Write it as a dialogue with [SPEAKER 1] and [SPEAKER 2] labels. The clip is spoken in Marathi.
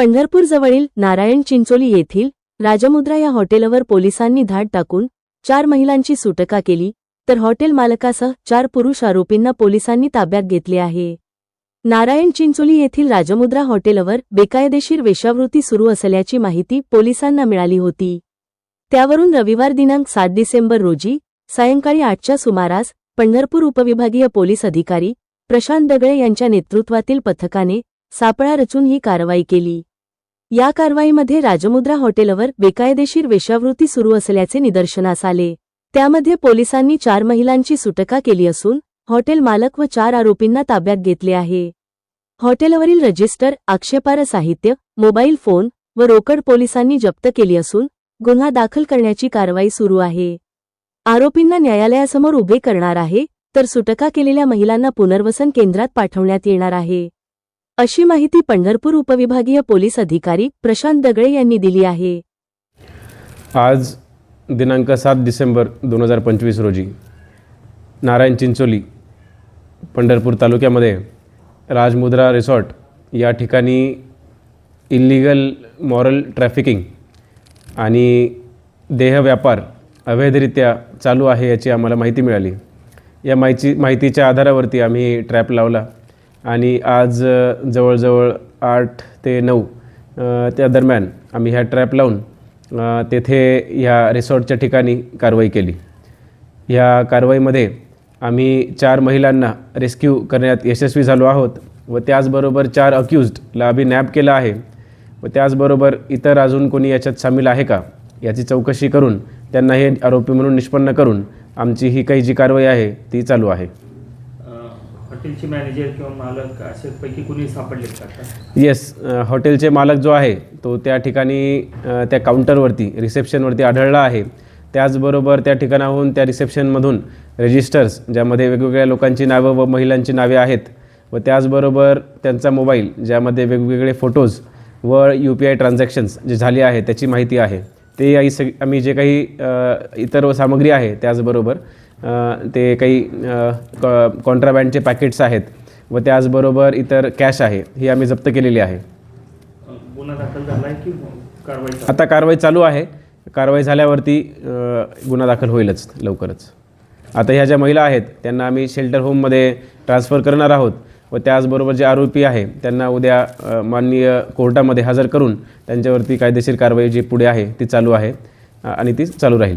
[SPEAKER 1] पंढरपूर जवळील नारायण चिंचोली येथील राजमुद्रा या हॉटेलवर पोलिसांनी धाड टाकून चार महिलांची सुटका केली तर हॉटेल मालकासह चार पुरुष आरोपींना पोलिसांनी ताब्यात घेतले आहे. नारायण चिंचोली येथील राजमुद्रा हॉटेलवर बेकायदेशीर वेश्यावृत्ती सुरू असल्याची माहिती पोलिसांना मिळाली होती. त्यावरून रविवार दिनांक सात डिसेंबर रोजी सायंकाळी आठच्या सुमारास पंढरपूर उपविभागीय पोलीस अधिकारी प्रशांत दगळे यांच्या नेतृत्वातील पथकाने सापळा रचून ही कारवाई केली. या कारवाईमध्ये राजमुद्रा हॉटेलवर बेकायदेशीर वेश्यावृत्ती सुरू असल्याचे निदर्शनास आले. त्यामध्ये पोलिसांनी चार महिलांची सुटका केली असून हॉटेल मालक व चार आरोपींना ताब्यात घेतले आहे. हॉटेलवरील रजिस्टर आक्षेपार्ह साहित्य मोबाईल फोन व रोकड पोलिसांनी जप्त केली असून गुन्हा दाखल करण्याची कारवाई सुरू आहे. आरोपींना न्यायालयासमोर उभे करणार आहे तर सुटका केलेल्या महिलांना पुनर्वसन केंद्रात पाठवण्यात येणार आहे. अशी माहिती पंढरपूर उपविभागीय पोलीस अधिकारी प्रशांत दगळे यांनी दिली आहे.
[SPEAKER 2] आज दिनांक सात डिसेंबर दोन हजार पंचवीस रोजी नारायण चिंचोली पंढरपूर तालुक्यामध्ये राजमुद्रा रिसॉर्ट या ठिकाणी इल्लिगल मॉरल ट्रॅफिकिंग आणि देहव्यापार अवैधरित्या चालू आहे याची आम्हाला माहिती मिळाली. या माहिती माहितीच्या आधारावरती आम्ही ट्रॅप लावला. आणि आज जवळजवळ आठ ते नऊ त्या दरम्यान आम्ही ह्या ट्रॅप लावून तेथे ह्या रिसॉर्टच्या ठिकाणी कारवाई केली. ह्या कारवाईमध्ये आम्ही चार महिलांना रेस्क्यू करण्यात यशस्वी झालो आहोत व त्याचबरोबर चार अक्युज्डला आम्ही नॅप केलं आहे व त्याचबरोबर इतर अजून कोणी याच्यात सामील आहे का याची चौकशी करून त्यांना हे आरोपी म्हणून निष्पन्न करून आमची ही काही जी कारवाई आहे ती चालू आहे.
[SPEAKER 3] हॉटेलचे मॅनेजर किंवा मालक असे पैकी कुणी सापडले का
[SPEAKER 2] येस हॉटेलचे मालक जो आहे तो त्या ठिकाणी त्या काउंटरवरती रिसेप्शनवरती आढळला आहे. त्याचबरोबर त्या ठिकाणाहून त्या रिसेप्शनमधून रजिस्टर्स ज्यामध्ये वेगवेगळ्या लोकांची नावं व महिलांची नावे आहेत व त्याचबरोबर त्यांचा मोबाईल ज्यामध्ये वेगवेगळे फोटोज व यू पी आय ट्रान्झॅक्शन्स जे झाले आहे त्याची माहिती आहे. ते आई सग आम्ही जे काही इतर सामग्री आहे त्याचबरोबर ते काही कॉन्ट्राबँडचे पॅकेट्स आहेत व त्याचबरोबर इतर कॅश आहे ही आम्ही जप्त केलेली आहे.
[SPEAKER 3] गुन्हा दाखल झाला आहे की कारवाई चालू?
[SPEAKER 2] आता कारवाई चालू आहे. कारवाई झाल्यावरती अ, गुन्हा दाखल होईलच लवकरच. आता ह्या ज्या महिला आहेत त्यांना आम्ही शेल्टर होममध्ये ट्रान्स्फर करणार आहोत व त्याचबरोबर जे आरोपी आहे त्यांना उद्या अ, माननीय कोर्टामध्ये हजर करून त्यांच्यावरती कायदेशीर कारवाई जी पुढे आहे ती चालू आहे अ, आणि ती चालू राहील.